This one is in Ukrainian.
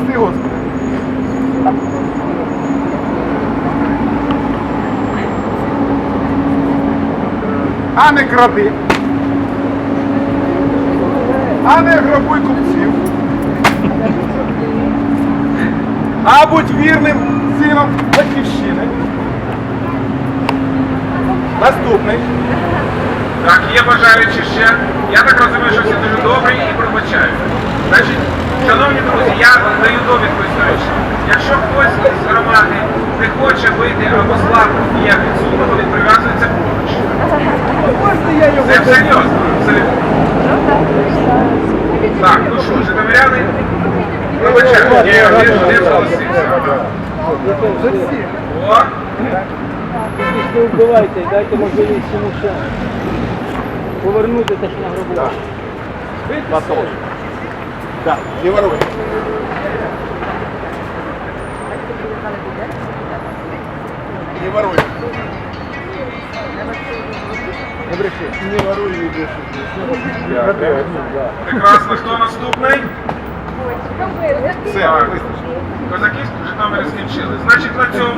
спаси Господи. А не кради. А не грабуй купців. А будь вірним сином батьківщини. Наступний. Так, є бажаючі ще. Я так розумію, я даю довідку історичну. Якщо хтось із громади не хоче вийти або слабо і як відсутного, він прив'язується поруч. Це серйозно, абсолютно. Так, ну що, житомиряни, пробачають. Я не зголосився. О, Не вбивайте, дайте можливість йому ще повернути те, що награбував. Потом. Да, не воруй. Не воруй. Не бреши. Не воруй, не бреши. прекрасно. Хто наступний? Все, вистачить. Козаки з Житомирі скінчили. Значить, на цьому